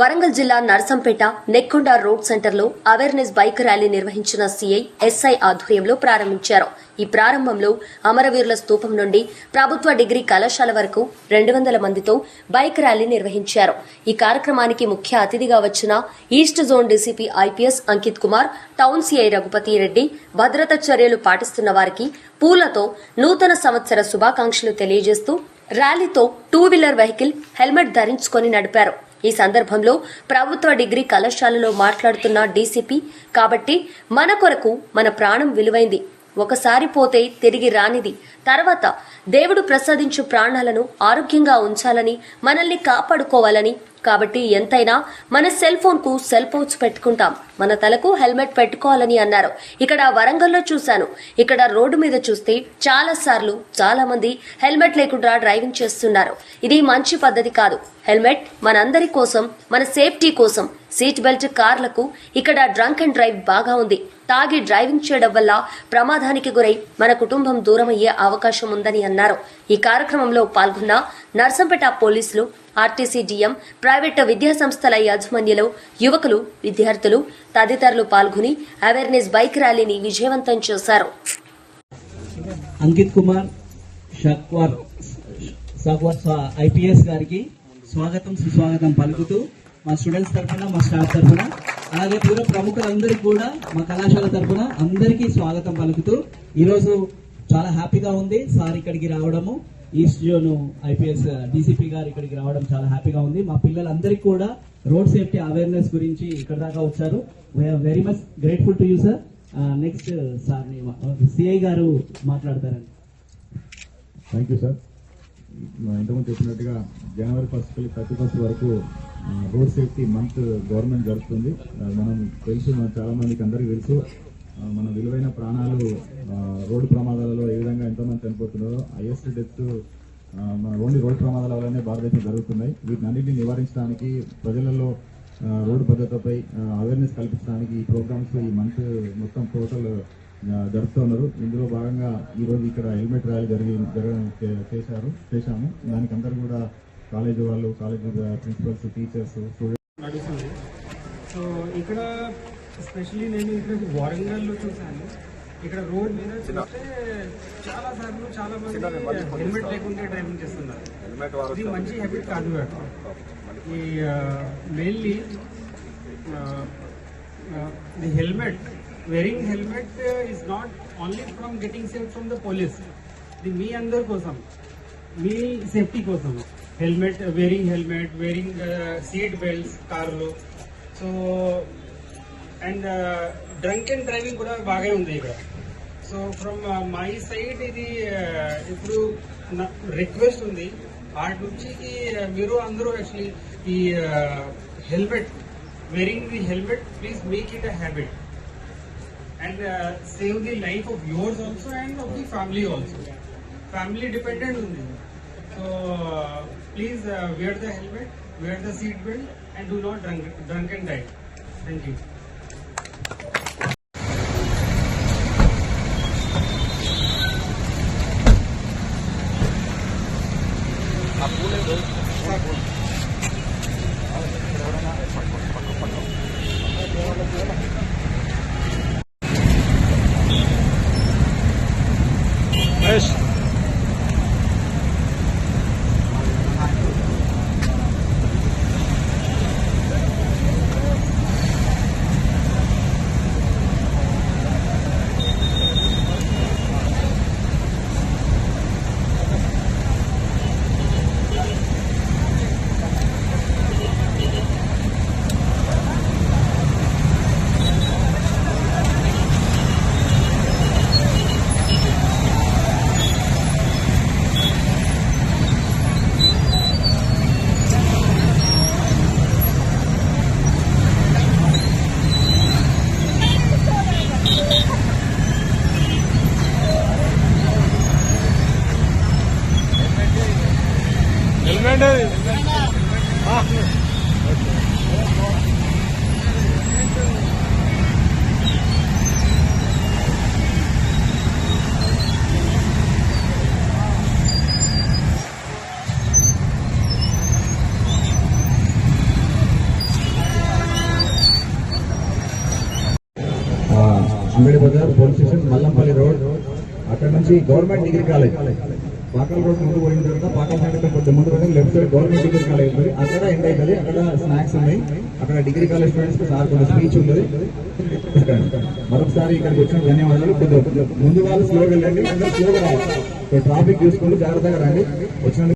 వరంగల్ జిల్లా నర్సంపేట నెక్కొండ రోడ్ సెంటర్లో awareness bike rally నిర్వహించిన సీఐ ఎస్ఐ ఆధ్వర్యంలో ప్రారంభించారు. ఈ ప్రారంభంలో అమరవీరుల స్తూపం నుండి ప్రభుత్వ డిగ్రీ కళాశాల వరకు రెండు వందల మందితో బైక్ ర్యాలీ నిర్వహించారు. ఈ కార్యక్రమానికి ముఖ్య అతిథిగా వచ్చిన east zone DCP IPS Ankit Kumar town CI Raghupathi Reddy భద్రతా చర్యలు పాటిస్తున్న వారికి పూలతో నూతన సంవత్సర శుభాకాంక్షలు తెలియజేస్తూ ర్యాలీతో టూ వీలర్ వెహికల్ హెల్మెట్ ధరించుకొని నడిపారు. ఈ సందర్భంలో ప్రభుత్వ డిగ్రీ కళాశాలలో మాట్లాడుతున్న డీసీపీ కాబట్టి మన కొరకు మన ప్రాణం విలువైంది. ఒకసారి పోతే తిరిగి రానిది. తర్వాత దేవుడు ప్రసాదించు ప్రాణాలను ఆరోగ్యంగా ఉంచాలని మనల్ని కాపాడుకోవాలని కాబట్టి ఎంతైనా మన సెల్ ఫోన్కు సెల్ పౌచ్ పెట్టుకుంటాం. మన తలకు హెల్మెట్ పెట్టుకోవాలని అన్నారు. ఇక్కడ వరంగల్లో చూశాను. ఇక్కడ రోడ్డు మీద చూస్తే చాలా సార్లు చాలా మంది హెల్మెట్ లేకుండా డ్రైవింగ్ చేస్తున్నారు. ఇది మంచి పద్ధతి కాదు. హెల్మెట్ మనందరి కోసం మన సేఫ్టీ కోసం. సీట్ బెల్ట్ కార్లకు ఇక్కడ డ్రంక్ అండ్ డ్రైవ్ బాగా ఉంది. తాగి డ్రైవింగ్ చేయడం వల్ల ప్రమాదానికి గురై మన కుటుంబం దూరమయ్యే అవకాశం ఉందని అన్నారు. ఈ కార్యక్రమంలో పాల్గొన్న నర్సంపేట పోలీసులు ఆర్టీసీ డిఎం ప్రైవేట్ విద్యా సంస్థల యాజమాన్యులు యువకులు విద్యార్థులు తదితరులు పాల్గొని అవేర్నెస్ బైక్ ర్యాలీని విజయవంతం చేశారు. అంకిత్ కుమార్ ఐపీఎస్ గారికి స్వాగతం సుస్వాగతం పలుకుతూ మా స్టూడెంట్స్ తరఫున మా స్టాఫ్ తరఫున అలాగే పూర్వ ప్రముఖులందరికీ కూడా మా కళాశాల తరఫున అందరికీ స్వాగతం పలుకుతూ ఈరోజు చాలా హ్యాపీగా ఉంది. సార్ ఇక్కడికి రావడము ఈస్ట్ జోన్ ఐపీఎస్ డీసీపీ గారు ఇక్కడికి రావడం చాలా హ్యాపీగా ఉంది. మా పిల్లలందరికీ కూడా రోడ్ సేఫ్టీ అవేర్నెస్ గురించి ఇక్కడ దాకా వచ్చారు. We are very much grateful to you sir next sir CI గారు మాట్లాడతారండి. థ్యాంక్ యూ సార్ మా ఇంతకుముందు చెప్పినట్టుగా జనవరి ఫస్ట్ వెళ్ళి థర్టీ ఫస్ట్ వరకు రోడ్ సేఫ్టీ మంత్ గవర్నమెంట్ జరుపుతుంది. మనం తెలుసు మన చాలా మందికి అందరికీ తెలుసు. మన విలువైన ప్రాణాలు రోడ్డు ప్రమాదాలలో ఏ విధంగా ఎంతోమంది చనిపోతున్నారో హైయెస్ట్ డెత్ మన ఓన్లీ రోడ్డు ప్రమాదాల వల్లనే భారతదేశం జరుగుతున్నాయి. వీటిని అన్నింటినీ నివారించడానికి ప్రజలలో రోడ్డు భద్రతపై అవేర్నెస్ కల్పించడానికి ఈ ప్రోగ్రామ్స్ ఈ మంత్ మొత్తం టోటల్ జరుపుతున్నారు జరుపుతూ ఉన్నారు. ఇందులో భాగంగా ఈరోజు ఇక్కడ హెల్మెట్ ర్యాలీ జరిగి జరగడం చేశారు చేశాము. దానికి అందరూ కూడా కాలేజీ వాళ్ళు కాలేజీ ప్రిన్సిపల్స్ టీచర్స్ స్టూడెంట్స్. నడుస్తుంది. సో ఇక్కడ ఎస్పెషలీ నేను ఇక్కడ వారంగల్లో చూశాను. ఇక్కడ రోడ్ మీద చూస్తే చాలా సార్లు చాలా మంది హెల్మెట్ లేకుండా డ్రైవింగ్ చేస్తున్నారు. ఇది మంచి హ్యాబిట్ కాదు కదా. ఈ mainly the helmet wearing helmet is not only from getting safe from the police ఇది మీ అందరి కోసం మీ సేఫ్టీ కోసం. Helmet wearing helmet wearing seat belts కార్లో. So and drunk and driving కూడా బాగా ఉంది ఇక్కడ. సో ఫ్రమ్ మై సైడ్ ఇది ఇప్పుడు రిక్వెస్ట్ ఉంది. వాటి నుంచి మీరు అందరూ యాక్చువల్లీ ఈ helmet wearing the helmet please make it a habit and save the life of yours also and of the family also family dependent ఉంది. So Please uh, wear the helmet, wear the seat belt and do not drunk, drunk and drive. Thank you. Yes. Angadi Bazar police station Mallampalli road. అక్కడ నుంచి government degree college. Pakal road ముందు పోయిన తర్వాత Pakal side కొంచెం ముందు పోయిన left side government degree college ఉంది అక్కడ ఎండ్ అవుతుంది. అక్కడ స్నాక్స్ ఉన్నాయి. అక్కడ డిగ్రీ కాలేజ్ స్టూడెంట్స్ సార్ కొంచెం స్పీచ్ ఉంది మరొకసారి ఇక్కడికి వచ్చిన ధన్యవాదాలు. కొద్దిగా ముందు వాళ్ళు స్లోగా వెళ్ళండి. స్లోగా రావాలి. ట్రాఫిక్ చూసుకుంటూ జాగ్రత్తగా రండి. వచ్చిన